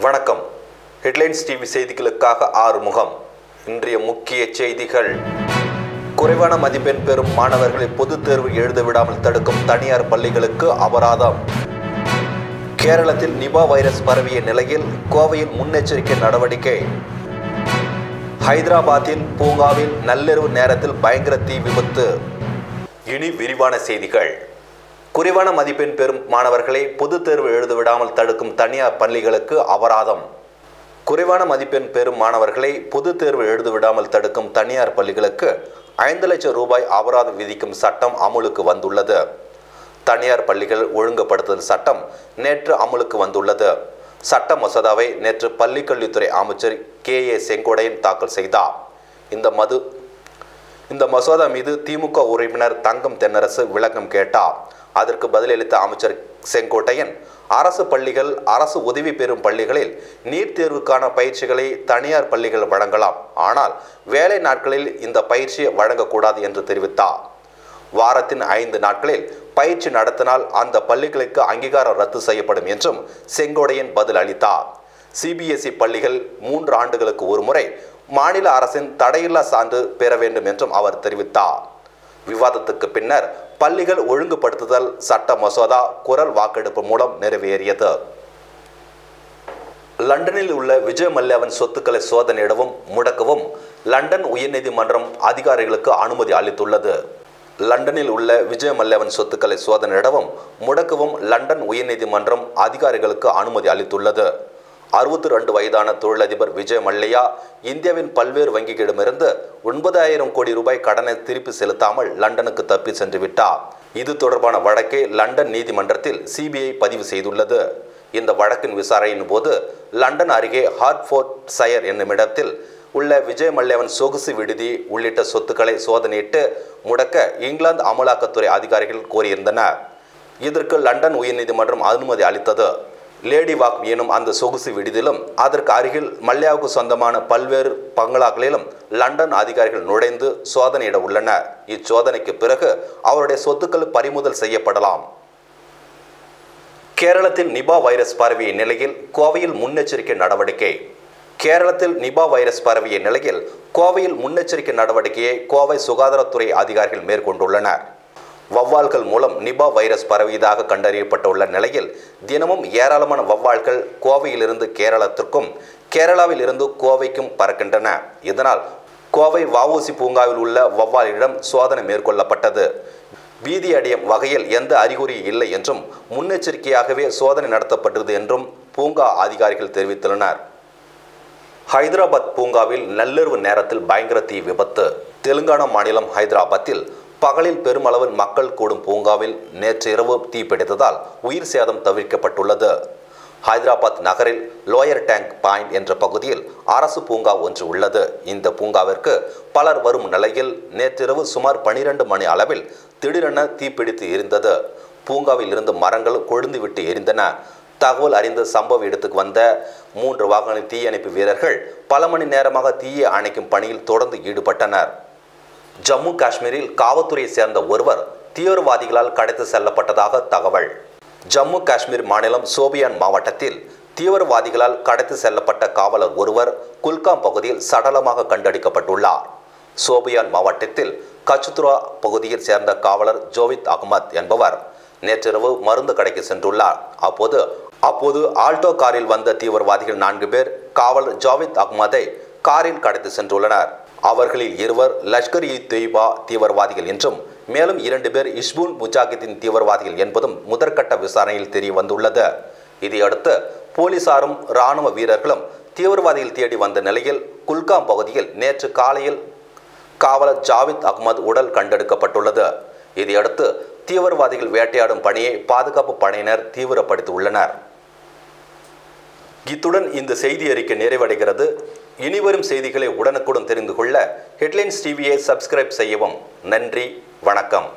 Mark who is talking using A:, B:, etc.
A: வணக்கம். Headlines TV செய்திகளுக்காக ஆறுமுகம். இன்றைய முக்கிய செய்திகள். குறைவான மதிப்பெண் பெறும் மாணவர்களை பொதுத் தேர்வு எழுத விடாமல் தடுக்கும் தனியார் பள்ளிகளுக்கு அபராதம். கேரளத்தில் நிபா வைரஸ் பரவிய நிலையில் கோவையில் முன்னெச்சரிக்கை நடவடிக்கை. ஹைதராபாத்தில் பூங்காவில் நள்ளிரவு நேரத்தில் பயங்கர தீ விபத்து. இனி விரிவான செய்திகள். குறைவான மதிப்பெண் பெறும் மாணவர்களை பொதுத் தேர்வு எழுத விடாமல் தடுக்கும் தனியார் பள்ளிகளுக்கு அபராதம். குறைவான மதிப்பெண் பெறும் மாணவர்களை பொதுத் தேர்வு எழுத விடாமல் தடுக்கும் தனியார் பள்ளிகளுக்கு ஐந்து லட்சம் ரூபாய் அபராதம் விதிக்கும் சட்டம் அமுலுக்கு வந்துள்ளது. தனியார் பள்ளிகள் ஒழுங்குபடுத்துதல் சட்டம் நேற்று அமுலுக்கு வந்துள்ளது. சட்ட மசோதாவை நேற்று பள்ளிக்கல்வித்துறை அமைச்சர் கே. ஏ. செங்கோடையன் தாக்கல் செய்தார். இந்த மது இந்த மசோதா மீது திமுக உறுப்பினர் தங்கம் தென்னரசு விளக்கம் கேட்டார். அதற்கு பதிலளித்த அமைச்சர் செங்கோட்டையன் அரசு பள்ளிகள் அரசு உதவி பெறும் பள்ளிகளில் நீட் தேர்வுக்கான பயிற்சிகளை தனியார் பள்ளிகள் வழங்கலாம். ஆனால் வேலை நாட்களில் இந்த பயிற்சியை வழங்கக்கூடாது என்று தெரிவித்தார். வாரத்தின் ஐந்து நாட்களில் பயிற்சி நடத்தினால் அந்த பள்ளிகளுக்கு அங்கீகாரம் ரத்து செய்யப்படும் என்றும் செங்கோடையன் பதில் அளித்தார் சிபிஎஸ்இ பள்ளிகள் மூன்று ஆண்டுகளுக்கு ஒருமுறை மாநில அரசின் தடையில்லா சான்று பெற வேண்டும் என்றும் அவர் தெரிவித்தார். விவாதத்துக்கு பின்னர் பள்ளிகள் ஒழுங்குபடுத்துதல் சட்ட மசோதா குரல் வாக்கெடுப்பு மூலம் நிறைவேறியது. லண்டனில் உள்ள விஜய் மல்லையாவின் சொத்துக்களை சோதனையிடவும் முடக்கவும் லண்டன் உயர்நீதிமன்றம் அதிகாரிகளுக்கு அனுமதி அளித்துள்ளது. லண்டனில் உள்ள விஜய் மல்லையாவின் சொத்துக்களை சோதனையிடவும் முடக்கவும் லண்டன் உயர்நீதிமன்றம் அதிகாரிகளுக்கு அனுமதி அளித்துள்ளது. அறுபத்தி ரெண்டு வயதான தொழிலதிபர் விஜய் மல்லையா இந்தியாவின் பல்வேறு வங்கிகளிடமிருந்து ஒன்பதாயிரம் கோடி ரூபாய் கடனை திருப்பி செலுத்தாமல் லண்டனுக்கு தப்பி சென்று விட்டார். இது தொடர்பான வழக்கை லண்டன் நீதிமன்றத்தில் சிபிஐ பதிவு செய்துள்ளது. இந்த வழக்கின் விசாரணையின் போது லண்டன் அருகே ஹார்ட்ஃபோர்ட் சயர் என்னும் இடத்தில் உள்ள விஜய் மல்லையவன் சொகுசு விடுதி உள்ளிட்ட சொத்துக்களை சோதனையிட்டு முடக்க இங்கிலாந்து அமலாக்கத்துறை அதிகாரிகள் கோரியிருந்தனர். இதற்கு லண்டன் உயர்நீதிமன்றம் அனுமதி அளித்தது. லேடி வாக் எனும் அந்த சொகுசு விடுதியிலும் அதற்கு அருகில் மல்லையாவுக்கு சொந்தமான பல்வேறு பங்களாக்களிலும் லண்டன் அதிகாரிகள் நுழைந்து சோதனையிட உள்ளனர். இச்சோதனைக்கு பிறகு அவருடைய சொத்துக்கள் பறிமுதல் செய்யப்படலாம். கேரளத்தில் நிபா வைரஸ் பரவிய நிலையில் கோவையில் முன்னெச்சரிக்கை நடவடிக்கை. கேரளத்தில் நிபா வைரஸ் பரவிய நிலையில் கோவையில் முன்னெச்சரிக்கை நடவடிக்கையை கோவை சுகாதாரத்துறை அதிகாரிகள் மேற்கொண்டுள்ளனர். வவ்வால்கள் மூலம் நிபா வைரஸ் பரவியதாக கண்டறியப்பட்டுள்ள நிலையில் தினமும் ஏராளமான வவ்வால்கள் கோவையிலிருந்து கேரளத்திற்கும் கேரளாவில் இருந்து கோவைக்கும் பறக்கின்றன. இதனால் கோவை வஉசி பூங்காவில் உள்ள வவ்வாலிடம் சோதனை மேற்கொள்ளப்பட்டது. பீதி அடையும் வகையில் எந்த அறிகுறி இல்லை என்றும் முன்னெச்சரிக்கையாகவே சோதனை நடத்தப்பட்டது என்றும் பூங்கா அதிகாரிகள் தெரிவித்துள்ளனர். ஹைதராபாத் பூங்காவில் நள்ளிரவு நேரத்தில் பயங்கர தீ விபத்து. தெலுங்கானா மாநிலம் ஹைதராபாத்தில் பகலில் பெருமளவில் மக்கள் கூடும் பூங்காவில் நேற்றிரவு தீ பிடித்ததால் உயிர் சேதம் தவிர்க்கப்பட்டுள்ளது. ஹைதராபாத் நகரில் லோயர் டேங்க் பாயிண்ட் என்ற பகுதியில் அரசு பூங்கா ஒன்று உள்ளது. இந்த பூங்காவிற்கு பலர் வரும் நிலையில் நேற்றிரவு சுமார் பனிரெண்டு மணி அளவில் திடீரென தீப்பிடித்து எரிந்தது. பூங்காவில் இருந்து மரங்கள் கொழுந்துவிட்டு எரிந்தன. தகவல் அறிந்த சம்பவ இடத்துக்கு வந்த மூன்று வாகன தீயணைப்பு வீரர்கள் பல மணி நேரமாக தீயை அணைக்கும் பணியில் தொடர்ந்து ஈடுபட்டனர். ஜம்மு காஷ்மீரில் காவல்துறையை சேர்ந்த ஒருவர் தீவிரவாதிகளால் கடத்தி செல்லப்பட்டதாக தகவல். ஜம்மு காஷ்மீர் மாநிலம் சோபியான் மாவட்டத்தில் தீவிரவாதிகளால் கடத்தி செல்லப்பட்ட காவலர் ஒருவர் குல்காம் பகுதியில் சடலமாக கண்டெடுக்கப்பட்டுள்ளார். சோபியான் மாவட்டத்தில் கச்சுத்ரா பகுதியில் சேர்ந்த காவலர் ஜோவித் அகமத் என்பவர் நேற்றிரவு மருந்து கடைக்கு சென்றுள்ளார். அப்போது அப்போது ஆல்டோ காரில் வந்த தீவிரவாதிகள் நான்கு பேர் காவலர் ஜாவித் அகமதை காரில் கடத்தி சென்றுள்ளனர். அவர்களில் இருவர் லஷ்கர் இ தொய்பா தீவிரவாதிகள் என்றும் மேலும் இரண்டு பேர் இஸ்புல் முஜாஹிதீன் தீவிரவாதிகள் என்பதும் முதற்கட்ட விசாரணையில் தெரிய வந்துள்ளது இதையடுத்து போலீசாரும் இராணுவ வீரர்களும் தீவிரவாதிகள் தேடி வந்த நிலையில் குல்காம் பகுதியில் நேற்று காலையில் காவலர் ஜாவித் அகமது உடல் கண்டெடுக்கப்பட்டுள்ளது. இதையடுத்து தீவிரவாதிகள் வேட்டையாடும் பணியை பாதுகாப்பு படையினர் தீவிரப்படுத்தியுள்ளனர். இத்துடன் இந்த செய்தி அறிக்கை நிறைவடைகிறது. இனிவரும் செய்திகளை உடனுக்குடன் தெரிந்து கொள்ள ஹெட்லைன்ஸ் டிவியை சப்ஸ்கிரைப் செய்யவும். நன்றி வணக்கம்.